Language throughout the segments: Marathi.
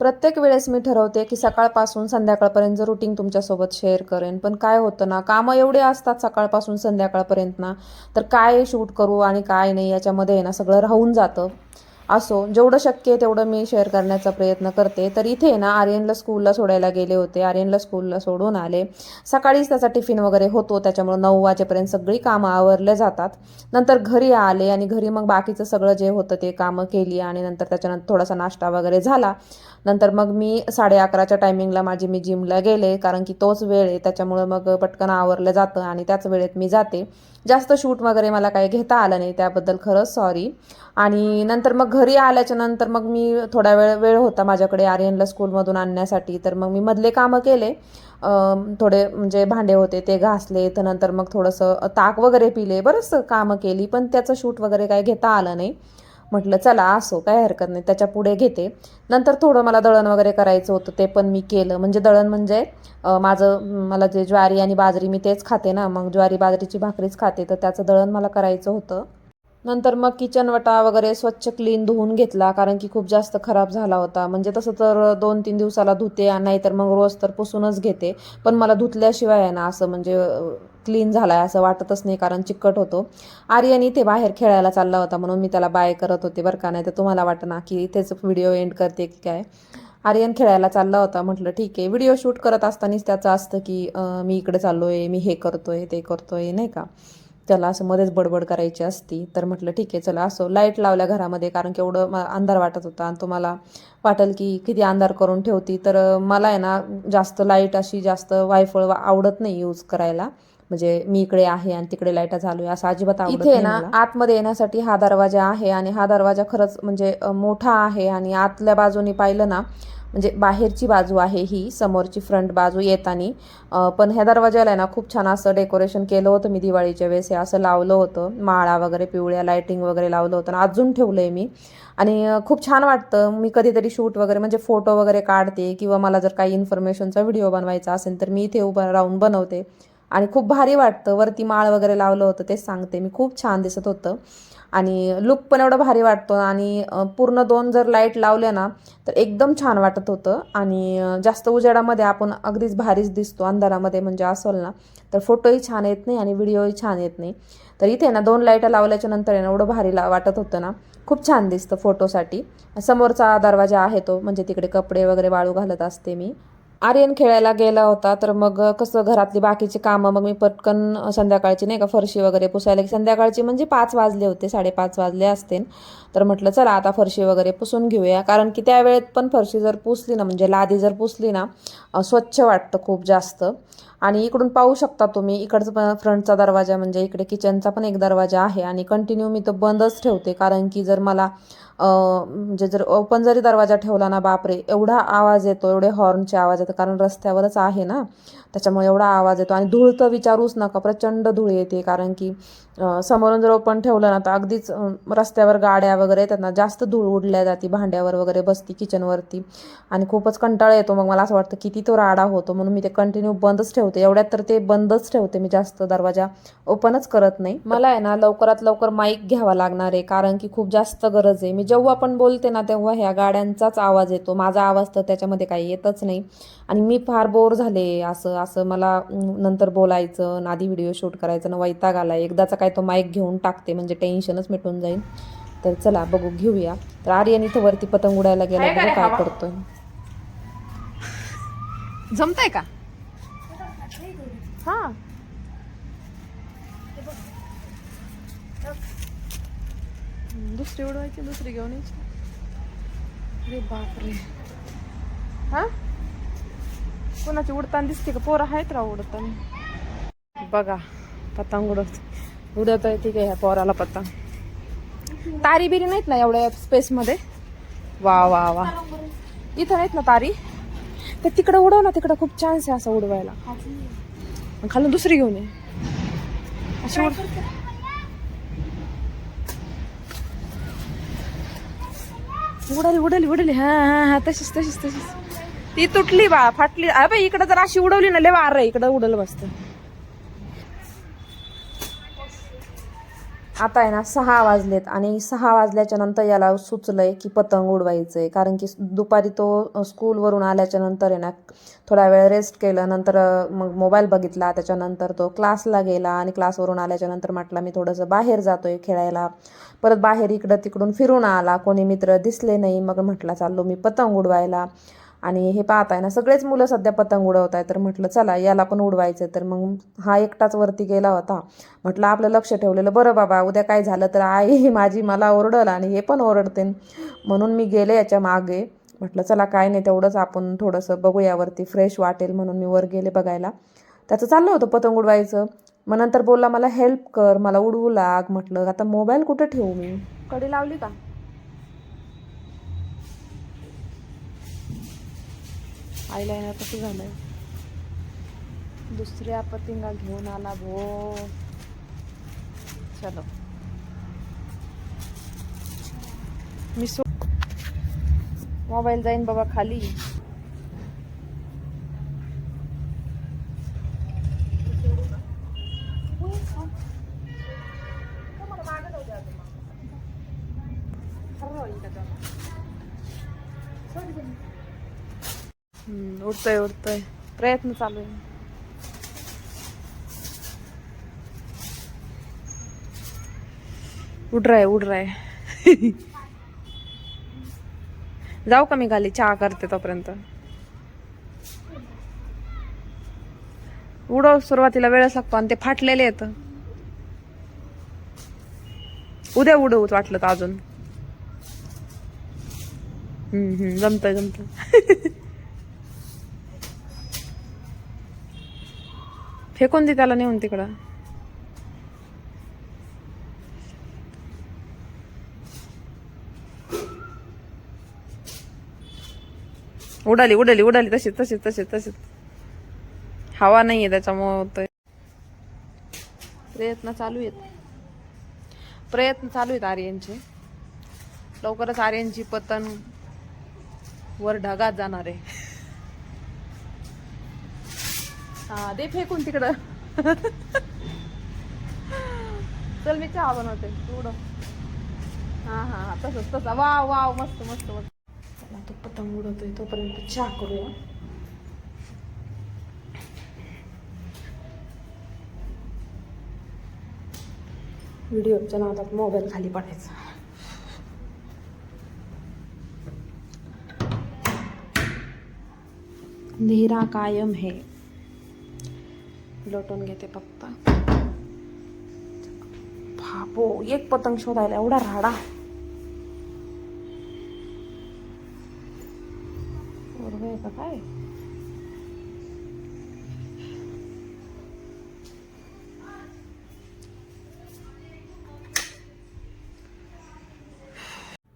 प्रत्येक वेळेस मी ठरवते की सकाळपासून संध्याकाळपर्यंत रुटीन तुमच्यासोबत शेअर करेन. पण काय होतं ना कामं एवढे असतात सकाळपासून संध्याकाळपर्यंत ना तर काय शूट करू आणि काय नाही याच्यामध्ये आहे ना सगळं राहून जातं. असो जेवढं शक्य आहे तेवढं मी शेअर करण्याचा प्रयत्न करते. तर इथे ना आर्यनला स्कूलला सोडायला गेले होते. आर्यनला स्कूलला सोडून आले. सकाळीच त्याचा टिफिन वगैरे होतो त्याच्यामुळे नऊ वाजेपर्यंत सगळी कामं आवरले जातात. नंतर घरी आले आणि घरी मग बाकीचं सगळं जे होतं ते कामं केली आणि नंतर त्याच्यानंतर थोडासा नाश्ता वगैरे झाला. नंतर मग मी साडे अकराच्या टायमिंगला माझी मी जिमला गेले कारण की तोच वेळ आहे. त्याच्यामुळं मग पटकन आवरलं जातं आणि त्याच वेळेत मी जाते. जास्त शूट वगैरे मला काही घेता आलं नाही त्याबद्दल खरंच सॉरी आणि नंतर मग घरी आल्याच्यानंतर मग मी थोडा वेळ वेळ होता माझ्याकडे आर्यनला स्कूलमधून आणण्यासाठी. तर मग मी मधले कामं केले. थोडे म्हणजे भांडे होते ते घासले. तर नंतर मग थोडंसं ताक वगैरे पिले. बरंच कामं केली पण त्याचं शूट वगैरे काय घेता आलं नाही. म्हटलं चला असो काय हरकत नाही. त्याच्या पुढे घेते. नंतर थोडं मला दळण वगैरे करायचं होतं ते पण मी केलं. म्हणजे दळण म्हणजे माझं मला जे ज्वारी आणि बाजरी मी तेच खाते ना. मग ज्वारी बाजरीची भाकरीच खाते. तर त्याचं दळण मला करायचं होतं. नंतर मग किचन वटा वगैरे स्वच्छ क्लीन धुवून घेतला कारण की खूप जास्त खराब झाला होता. म्हणजे तसं तर दोन तीन दिवसाला धुते नाहीतर मग रोज तर पुसूनच घेते. पण मला धुतल्याशिवाय आहे ना असं म्हणजे क्लीन झालाय असं वाटतच नाही कारण चिकट होतो. आर्यन इथे बाहेर खेळायला चालला होता म्हणून मी त्याला बाय करत होते बरं का नाही तर तुम्हाला वाटतं ना की इथेच व्हिडिओ एंड करते की काय. आर्यन खेळायला चालला होता म्हटलं ठीक आहे. व्हिडिओ शूट करत असतानाच त्याचं असतं की मी इकडे आहे मी हे करतोय ते करतोय नाही का? त्याला असं मध्येच बडबड करायची असती तर म्हटलं ठीक आहे चला असो लाइट लावल्या घरामध्ये कारण की एवढं अंधार वाटत होता. आणि तुम्हाला वाटेल की किती अंधार करून ठेवती. तर मला आहे ना जास्त लाइट अशी जास्त वायफळ आवडत नाही यूज करायला. म्हणजे मी इकडे आहे आणि तिकडे लाइट चालू आहे असं अजिबात आवडत इथे ना आतमध्ये येण्यासाठी हा दरवाजा आहे आणि हा दरवाजा खरंच म्हणजे मोठा आहे. आणि आतल्या बाजूनी पाहिलं ना म्हणजे बाहेरची बाजू आहे ही समोरची फ्रंट बाजू येताना. पण ह्या दरवाजाला आहे ना खूप छान असं डेकोरेशन केलं होतं मी दिवाळीच्या वेळेस. हे असं लावलं होतं. माळा वगैरे पिवळ्या लायटिंग वगैरे लावलं होतं आणि अजून ठेवलं आहे मी. आणि खूप छान वाटतं. मी कधीतरी शूट वगैरे म्हणजे फोटो वगैरे काढते किंवा मला जर काही इन्फॉर्मेशनचा व्हिडिओ बनवायचा असेल तर मी इथे उभं राहून बनवते. आणि खूप भारी वाटतं. वरती माळ वगैरे लावलं होतं तेच सांगते मी. खूप छान दिसत होतं. आणि लुक पण एवढं भारी वाटतो आणि पूर्ण दोन जर लाइट लावल्या ना तर एकदम छान वाटत होतं. आणि जास्त उजेडामध्ये आपण अगदीच भारीच दिसतो अंधारामध्ये म्हणजे असेल ना. तर फोटोही छान येत नाही आणि व्हिडिओही छान येत नाही. तर इथे ना दोन लाईटं लावल्याच्या नंतर आहे ना एवढं भारी ला वाटत होतं ना. खूप छान दिसतं फोटोसाठी समोरचा दरवाजा आहे तो म्हणजे तिकडे कपडे वगैरे वाळू घालत असते मी. आर्यन खेळायला गेला होता तर मग कसं घरातली बाकीची कामं मग मी पटकन संध्याकाळची नाही का फरशी वगैरे पुसायला संध्याकाळची म्हणजे पाच वाजले होते साडेपाच वाजले असते तर म्हटलं चला आता फरशी वगैरे पुसून घेऊया. कारण की त्या वेळेत पण फरशी जर पुसली ना म्हणजे लादी जर पुसली ना स्वच्छ वाटतं खूप जास्त. आणि इकडून पाहू शकता तुम्ही इकडचा पण फ्रंटचा दरवाजा म्हणजे इकडे किचनचा पण एक दरवाजा आहे आणि कंटिन्यू मी तो बंदच ठेवते. कारण की जर मला म्हणजे जर ओपन जरी दरवाजा ठेवला ना बापरे एवढा आवाज येतो एवढे हॉर्नचे आवाज येतो कारण रस्त्यावरच आहे ना त्याच्यामुळे एवढा आवाज येतो. आणि धूळ तर विचारूच नका प्रचंड धूळ येते. कारण की समोरून जर ओपन ठेवलं ना तर अगदीच रस्त्यावर गाड्या वगैरे येतात ना जास्त धूळ उडल्या जाते भांड्यावर वगैरे बसती किचनवरती आणि खूपच कंटाळा येतो. मग मला असं वाटतं किती तो राडा होतो. म्हणून मी ते कंटिन्यू बंदच ठेवते. एवढ्यात तर ते बंदच ठेवते मी जास्त दरवाजा ओपनच करत नाही. मला आहे ना लवकरात लवकर माईक घ्यावा लागणार आहे कारण की खूप जास्त गरज आहे. मी जेव्हा पण बोलते ना तेव्हा ह्या गाड्यांचाच आवाज येतो. माझा आवाज तर त्याच्यामध्ये काही येतच नाही. आणि मी फार बोर झाले असं असं मला नंतर बोलायचं आधी व्हिडिओ शूट करायचं ना वैताग आला. एकदाचा काय तो माईक घेऊन टाकते म्हणजे टेन्शनच मिटून जाईल तर चला बघू घेऊया. तर आर्यन इथं वरती पतंग उडायला गेला बघू काय करतोय. जमताय का? हा. दुसरी उडवायची दुसरी घेऊन यायची. अरे बापरे. हा? कोणाची उडताना दिसते का? पोरं आहेत राव उडताना. बघा पतंग उडत उडत आहे ठीक आहे ह्या पोराला पतंग. तारी बिरी नाहीत ना एवढ्या स्पेस मध्ये? वा वा वा. इथं नाहीत ना तारी? तर तिकडं उडव ना तिकडं खूप चान्स आहे असं उडवायला. खालून दुसरी घेऊन ये. अशी उड उडाली उडाली उडाली. हा हा हा तशीच तशीच तशीच. ती तुटली बा फाटली. अबे इकडं जर अशी उडवली ना लय वार इकडं उडलं बसतं आता आहे ना सहा वाजलेत आणि सहा वाजल्याच्या नंतर याला सुचलंय की पतंग उडवायचंय. कारण की दुपारी तो स्कूलवरून आल्याच्यानंतर आहे ना थोडा वेळ रेस्ट केलं नंतर मग मोबाईल बघितला. त्याच्यानंतर तो क्लासला गेला आणि क्लासवरून आल्याच्यानंतर म्हटला मी थोडंसं बाहेर जातोय खेळायला. परत बाहेर इकडं तिकडून फिरून आला. कोणी मित्र दिसले नाही. मग म्हटलं चाललो मी पतंग उडवायला. आणि हे पाहताय ना सगळेच मुलं सध्या पतंग उडवत आहे तर म्हटलं चला याला पण उडवायचं तर मग हा एकटाच वरती गेला होता. म्हटलं आपलं लक्ष ठेवलेलं. बरं बाबा उद्या काय झालं तर आई माझी मला ओरडल आणि हे पण ओरडते. म्हणून मी गेले याच्या मागे. म्हटलं चला काय नाही तेवढंच आपण थोडंसं बघूयावरती फ्रेश वाटेल म्हणून मी वर गेले बघायला. त्याचं चाललं होतं पतंग उडवायचं. मग नंतर बोलला मला हेल्प कर मला उडवू लाग. म्हटलं आता मोबाईल कुठं ठेवू मी? कडी लावली का? आयलाइनर कसं झालंय? दुसऱ्या पतिंगा घेऊन आला भो. चलो. मी सो मोबाईल जाईन बाबा खाली. उडतंय उडतंय. प्रयत्न चालू आहे. उड रहा है उड रहा है जाऊ का मी खाली? चहा करते तोपर्यंत. उडव सुरुवातीला वेळच लागतो आणि ते फाटलेले येत उद्या उडवूच वाटलं तर अजून. हम्म हम्म. जमतंय जमतंय. फेकून दे त्याला नेऊन तिकडं. उडाली उडाली उडाली. तशीच तशीच तशीच तशीच. हवा नाहीये त्याच्यामुळं प्रयत्न चालू आहेत. प्रयत्न चालू आहेत आर्यनचे. लवकरच आर्यनची पतन वर ढगात जाणार आहे. हा दे फेकून तिकडं. चल मी चहा बनवते. थोडं उडव. हा हा हा तसंच तसं. वाव वाव मस्त मस्त मस्त. चला तो पतंग उडवतोय. तोपर्यंत चहा करूया. व्हिडिओच्या नादात मोबाईल खाली पडायचा अंधेरा कायम है. लोटून घेते फक्त भाबो एक पतंग शोधायला एवढा राडा. पोरगं आहे का काय?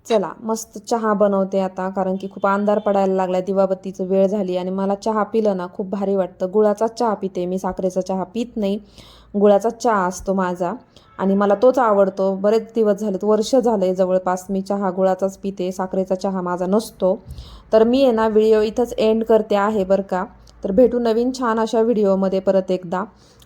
चला मस्त चहा बनवते आता कारण की खूप अंधार पडायला लागला दिवाबत्तीचं वेळ झाली आणि मला चहा पिलं ना खूप भारी वाटतं. गुळाचा चहा पिते मी साखरेचा चहा पित नाही. गुळाचा चहा असतो माझा आणि मला तोच आवडतो. बरेच दिवस झालेत वर्ष झाले जवळपास मी चहा गुळाचाच पिते साखरेचा चहा माझा नसतो. तर मी आहे ना व्हिडिओ इथंच एंड करते आहे बरं का. तर भेटू नवीन छान अशा व्हिडिओमध्ये परत एकदा.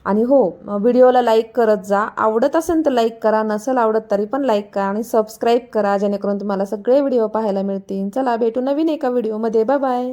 आणि हो व्हिडिओला लाईक करत जा. आवडत असेल तर लाईक करा नसेल आवडत तरी पण लाईक करा आणि सबस्क्राईब करा जेणेकरून तुम्हाला सगळे व्हिडिओ पाहायला मिळतील. चला भेटू नवीन एका व्हिडिओमध्ये बाय बाय